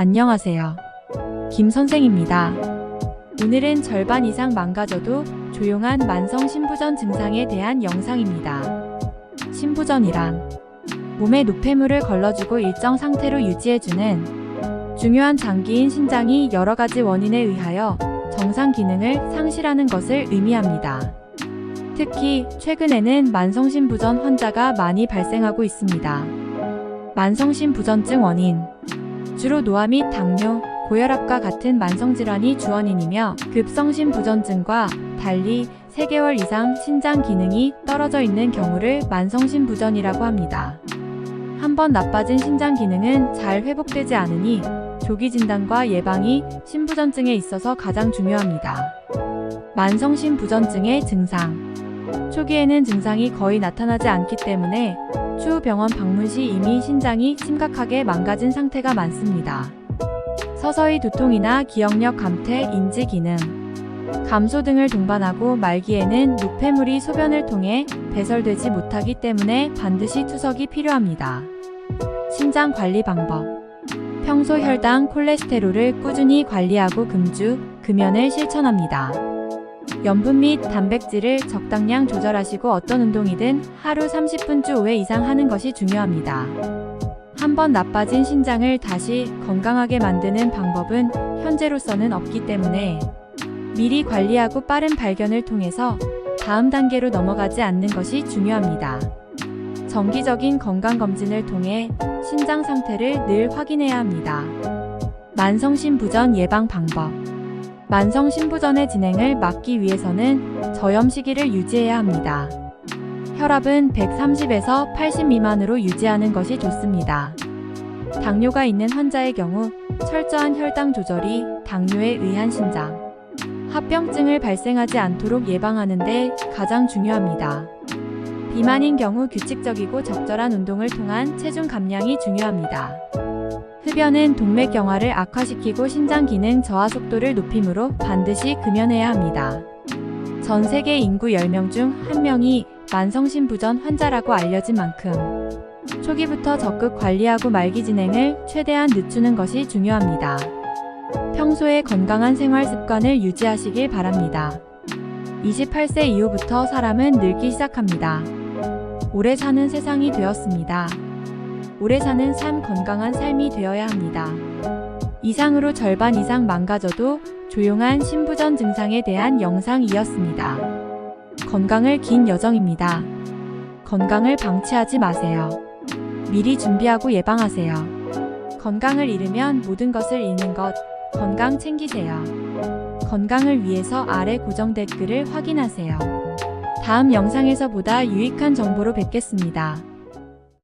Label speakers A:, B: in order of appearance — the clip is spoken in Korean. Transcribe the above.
A: 안녕하세요. 김 선생입니다. 오늘은 절반 이상 망가져도 조용한 만성 신부전 증상에 대한 영상입니다. 신부전이란 몸에 노폐물을 걸러주고 일정 상태로 유지해주는 중요한 장기인 신장이 여러 가지 원인에 의하여 정상 기능을 상실하는 것을 의미합니다. 특히 최근에는 만성신부전 환자가 많이 발생하고 있습니다. 만성신부전증 원인 주로 노화 및 당뇨, 고혈압과 같은 만성질환이 주원인이며 급성신부전증과 달리 3개월 이상 신장 기능이 떨어져 있는 경우를 만성신부전이라고 합니다. 한번 나빠진 신장 기능은 잘 회복되지 않으니 조기 진단과 예방이 신부전증에 있어서 가장 중요합니다. 만성신부전증의 증상 초기에는 증상이 거의 나타나지 않기 때문에 추후 병원 방문 시 이미 신장이 심각하게 망가진 상태가 많습니다. 서서히 두통이나 기억력 감퇴, 인지 기능, 감소 등을 동반하고 말기에는 노폐물이 소변을 통해 배설되지 못하기 때문에 반드시 투석이 필요합니다. 신장 관리 방법 평소 혈당, 콜레스테롤을 꾸준히 관리하고 금주, 금연을 실천합니다. 염분 및 단백질을 적당량 조절하시고 어떤 운동이든 하루 30분 주 5회 이상 하는 것이 중요합니다. 한번 나빠진 신장을 다시 건강하게 만드는 방법은 현재로서는 없기 때문에 미리 관리하고 빠른 발견을 통해서 다음 단계로 넘어가지 않는 것이 중요합니다. 정기적인 건강검진을 통해 신장 상태를 늘 확인해야 합니다. 만성신부전 예방 방법 만성 신부전의 진행을 막기 위해서는 저염 시기를 유지해야 합니다. 혈압은 130에서 80 미만으로 유지하는 것이 좋습니다. 당뇨가 있는 환자의 경우 철저한 혈당 조절이 당뇨에 의한 신장, 합병증을 발생하지 않도록 예방하는 데 가장 중요합니다. 비만인 경우 규칙적이고 적절한 운동을 통한 체중 감량이 중요합니다. 흡연은 동맥 경화를 악화시키고 신장 기능 저하 속도를 높이므로 반드시 금연해야 합니다. 전 세계 인구 10명 중 1명이 만성신부전 환자라고 알려진 만큼 초기부터 적극 관리하고 말기 진행을 최대한 늦추는 것이 중요합니다. 평소에 건강한 생활 습관을 유지하시길 바랍니다. 28세 이후부터 사람은 늙기 시작합니다. 오래 사는 세상이 되었습니다. 오래 사는 삶 건강한 삶이 되어야 합니다. 이상으로 절반 이상 망가져도 조용한 신부전 증상에 대한 영상이었습니다. 건강을 긴 여정입니다. 건강을 방치하지 마세요. 미리 준비하고 예방하세요. 건강을 잃으면 모든 것을 잃는 것, 건강 챙기세요. 건강을 위해서 아래 고정 댓글을 확인하세요. 다음 영상에서 보다 유익한 정보로 뵙겠습니다.